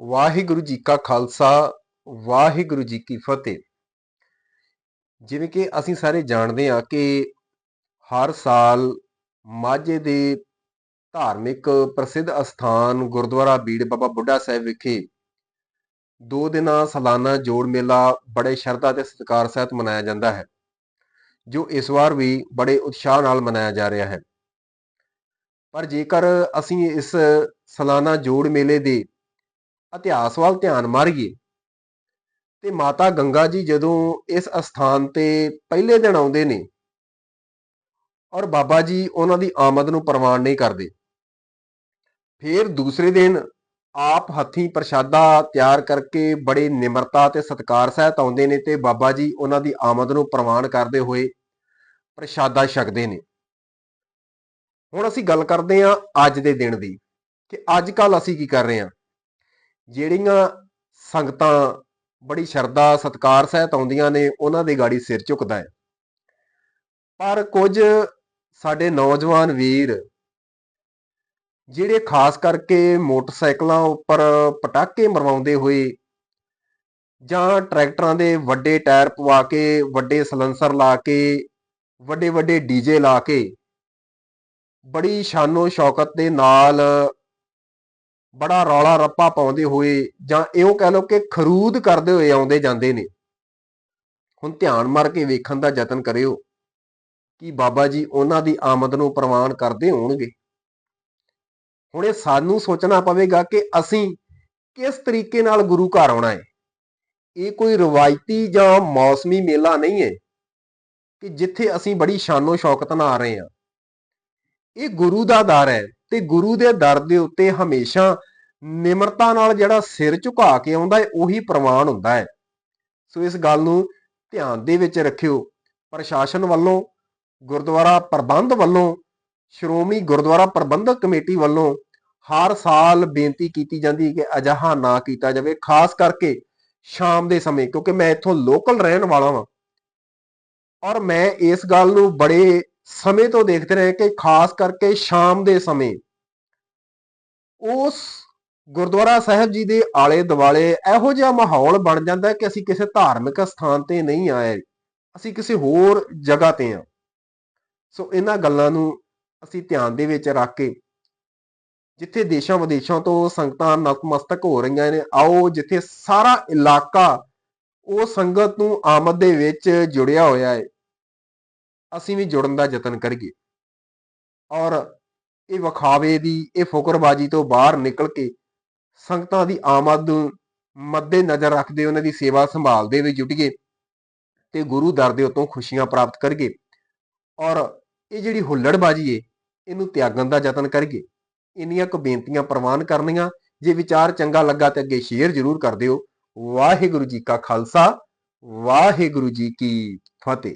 ਵਾਹਿਗੁਰੂ ਜੀ ਕਾ ਖਾਲਸਾ, ਵਾਹਿਗੁਰੂ ਜੀ ਕੀ ਫਤਿਹ। ਜਿਵੇਂ ਕਿ ਅਸੀਂ ਸਾਰੇ ਜਾਣਦੇ ਹਾਂ ਕਿ ਹਰ ਸਾਲ ਮਾਝੇ ਦੇ ਧਾਰਮਿਕ ਪ੍ਰਸਿੱਧ ਅਸਥਾਨ ਗੁਰਦੁਆਰਾ ਬੀੜ ਬਾਬਾ ਬੁੱਢਾ ਸਾਹਿਬ ਵਿਖੇ ਦੋ ਦਿਨਾਂ ਸਾਲਾਨਾ ਜੋੜ ਮੇਲਾ ਬੜੇ ਸ਼ਰਧਾ ਤੇ ਸਤਿਕਾਰ ਸਹਿਤ ਮਨਾਇਆ ਜਾਂਦਾ ਹੈ, ਜੋ ਇਸ ਵਾਰ ਵੀ ਬੜੇ ਉਤਸ਼ਾਹ ਨਾਲ ਮਨਾਇਆ ਜਾ ਰਿਹਾ ਹੈ। ਪਰ ਜੇਕਰ ਅਸੀਂ ਇਸ ਸਾਲਾਨਾ ਜੋੜ ਮੇਲੇ ਦੇ ਇਤਿਹਾਸ ਵੱਲ ਧਿਆਨ ਮਾਰੀਏ। ਤੇ ਮਾਤਾ ਗੰਗਾ ਜੀ ਜਦੋਂ ਇਸ ਅਸਥਾਨ ਤੇ ਪਹਿਲੇ ਦਿਨ ਆਉਂਦੇ ਨੇ ਔਰ ਬਾਬਾ ਜੀ ਉਹਨਾਂ ਦੀ ਆਮਦ ਨੂੰ ਪ੍ਰਵਾਨ ਨਹੀਂ ਕਰਦੇ, ਫਿਰ ਦੂਸਰੇ ਦਿਨ ਆਪ ਹੱਥੀਂ ਪ੍ਰਸ਼ਾਦਾ ਤਿਆਰ ਕਰਕੇ ਬੜੇ ਨਿਮਰਤਾ ਤੇ ਸਤਿਕਾਰ ਸਹਿਤ ਆਉਂਦੇ ਨੇ ਤੇ ਬਾਬਾ ਜੀ ਉਹਨਾਂ ਦੀ ਆਮਦ ਨੂੰ ਪ੍ਰਵਾਨ ਕਰਦੇ ਹੋਏ ਪ੍ਰਸ਼ਾਦਾ ਛਕਦੇ ਨੇ। ਹੁਣ ਅਸੀਂ ਗੱਲ ਕਰਦੇ ਹਾਂ ਅੱਜ ਦੇ ਦਿਨ ਦੀ ਕਿ ਅੱਜ ਕੱਲ ਅਸੀਂ ਕੀ ਕਰ ਰਹੇ ਹਾਂ? ਜਿਹੜੀਆਂ ਸੰਗਤਾਂ ਬੜੀ ਸ਼ਰਧਾ, ਸਤਕਾਰ, ਸਹਿਤ ਆਉਂਦੀਆਂ ਨੇ, ਉਹਨਾਂ ਦੇ ਗਾੜੀ ਸਿਰ ਝੁਕਦਾ ਹੈ। ਪਰ ਕੁਝ ਸਾਡੇ ਨੌਜਵਾਨ ਵੀਰ, ਜਿਹੜੇ ਖਾਸ ਕਰਕੇ ਮੋਟਰਸਾਈਕਲਾਂ ਉੱਪਰ ਪਟਾਕੇ ਮਰਵਾਉਂਦੇ ਹੋਏ ਜਾਂ ਟਰੈਕਟਰਾਂ ਦੇ ਵੱਡੇ ਟਾਇਰ ਪਵਾ ਕੇ, ਵੱਡੇ ਸਲੈਂਸਰ ਲਾ ਕੇ ਵੱਡੇ ਵੱਡੇ ਡੀਜੇ ਲਾ ਕੇ, ਬੜੀ ਸ਼ਾਨੋ ਸ਼ੌਕਤ ਦੇ ਨਾਲ ਬੜਾ ਰੌਲਾ ਰੱਪਾ ਪਾਉਂਦੇ ਹੋਏ ਜਾਂ ਇਹੋ ਕਹਿ ਲਓ ਕਿ ਖਰੂਦ ਕਰਦੇ ਹੋਏ ਆਉਂਦੇ ਜਾਂਦੇ ਨੇ। ਹੁਣ ਧਿਆਨ ਮਾਰ ਕੇ ਵੇਖਣ ਦਾ ਯਤਨ ਕਰਿਓ ਕਿ ਬਾਬਾ ਜੀ ਉਹਨਾਂ ਦੀ ਆਮਦ ਨੂੰ ਪ੍ਰਵਾਨ ਕਰਦੇ ਹੋਣਗੇ। ਹੁਣ ਇਹ ਸਾਨੂੰ ਸੋਚਣਾ ਪਵੇਗਾ ਕਿ ਅਸੀਂ ਕਿਸ ਤਰੀਕੇ ਨਾਲ ਗੁਰੂ ਘਰ ਆਉਣਾ ਹੈ। ਇਹ ਕੋਈ ਰਵਾਇਤੀ ਜਾਂ ਮੌਸਮੀ ਮੇਲਾ ਨਹੀਂ ਹੈ ਕਿ ਜਿੱਥੇ ਅਸੀਂ ਬੜੀ ਸ਼ਾਨੋ ਸ਼ੌਕਤ ਨਾਲ ਆ ਰਹੇ ਹਾਂ। ਇਹ ਗੁਰੂ ਦਾ ਦਰ ਹੈ ਤੇ ਗੁਰੂ ਦੇ ਦਰ ਦੇ ਉੱਤੇ ਹਮੇਸ਼ਾ ਨਿਮਰਤਾ ਨਾਲ ਜਿਹੜਾ ਸਿਰ ਝੁਕਾ ਕੇ ਆਉਂਦਾ ਹੈ, ਉਹੀ ਪ੍ਰਵਾਨ ਹੁੰਦਾ ਹੈ। ਸੋ ਇਸ ਗੱਲ ਨੂੰ ਧਿਆਨ ਦੇ ਵਿੱਚ ਰੱਖਿਓ। ਪ੍ਰਸ਼ਾਸਨ ਵੱਲੋਂ, ਗੁਰਦੁਆਰਾ ਪ੍ਰਬੰਧ ਵੱਲੋਂ, ਸ਼੍ਰੋਮਣੀ ਗੁਰਦੁਆਰਾ ਪ੍ਰਬੰਧਕ ਕਮੇਟੀ ਵੱਲੋਂ ਹਰ ਸਾਲ ਬੇਨਤੀ ਕੀਤੀ ਜਾਂਦੀ ਹੈ ਕਿ ਅਜਿਹਾ ਨਾ ਕੀਤਾ ਜਾਵੇ, ਖਾਸ ਕਰਕੇ ਸ਼ਾਮ ਦੇ ਸਮੇਂ, ਕਿਉਂਕਿ ਮੈਂ ਇੱਥੋਂ ਲੋਕਲ ਰਹਿਣ ਵਾਲਾ ਹਾਂ ਔਰ ਮੈਂ ਇਸ ਗੱਲ ਨੂੰ ਬੜੇ ਸਮੇਂ ਤੋਂ ਦੇਖਦੇ ਰਹੇ ਕਿ ਖਾਸ ਕਰਕੇ ਸ਼ਾਮ ਦੇ ਸਮੇਂ, ਉਸ ਗੁਰਦੁਆਰਾ ਸਾਹਿਬ ਜੀ ਦੇ ਆਲੇ ਦੁਆਲੇ ਇਹੋ ਜਿਹਾ ਮਾਹੌਲ ਬਣ ਜਾਂਦਾ ਕਿ ਅਸੀਂ ਕਿਸੇ ਧਾਰਮਿਕ ਸਥਾਨ ਤੇ ਨਹੀਂ ਆਏ। ਅਸੀਂ ਕਿਸੇ ਹੋਰ ਜਗ੍ਹਾ ਤੇ ਆ ਸੋ ਇਹਨਾਂ ਗੱਲਾਂ ਨੂੰ ਅਸੀਂ ਧਿਆਨ ਦੇ ਵਿੱਚ ਰੱਖ ਕੇ ਜਿੱਥੇ ਦੇਸ਼ਾਂ ਵਿਦੇਸ਼ਾਂ ਤੋਂ ਸੰਗਤਾਂ ਨਤਮਸਤਕ ਹੋ ਰਹੀਆਂ ਨੇ, ਆਓ ਜਿੱਥੇ ਸਾਰਾ ਇਲਾਕਾ ਉਹ ਸੰਗਤ ਨੂੰ ਆਮਦ ਦੇ ਵਿੱਚ ਜੁੜਿਆ ਹੋਇਆ ਹੈ ਅਸੀਂ ਵੀ ਜੁੜਨ ਦਾ ਯਤਨ ਕਰੀਏ। ਔਰ ਇਹ ਵਿਖਾਵੇ ਦੀ, ਇਹ ਫੁਕਰਬਾਜੀ ਤੋਂ ਬਾਹਰ ਨਿਕਲ ਕੇ ਸੰਗਤਾਂ ਦੀ ਆਮਦ ਨੂੰ ਮੱਦੇ ਨਜ਼ਰ ਰੱਖਦੇ ਉਹਨਾਂ ਦੀ ਸੇਵਾ ਸੰਭਾਲਦੇ ਵੀ ਜੁਟੀਏ ਤੇ ਗੁਰੂ ਦਰ ਦੇ ਉਤੋਂ ਖੁਸ਼ੀਆਂ ਪ੍ਰਾਪਤ ਕਰੀਏ ਔਰ ਇਹ ਜਿਹੜੀ ਹੁੱਲੜਬਾਜੀ ਏ, ਇਹਨੂੰ ਤਿਆਗਣ ਦਾ ਯਤਨ ਕਰੀਏ ਇੰਨੀਆਂ ਕੁ ਬੇਨਤੀਆਂ ਪ੍ਰਵਾਨ ਕਰਨੀਆਂ, ਜੇ ਵਿਚਾਰ ਚੰਗਾ ਲੱਗਾ ਤੇ ਅੱਗੇ ਸ਼ੇਅਰ ਜ਼ਰੂਰ ਕਰ ਦਿਓ। ਵਾਹਿਗੁਰੂ ਜੀ ਕਾ ਖਾਲਸਾ, ਵਾਹਿਗੁਰੂ ਜੀ ਕੀ ਫਤਿਹ।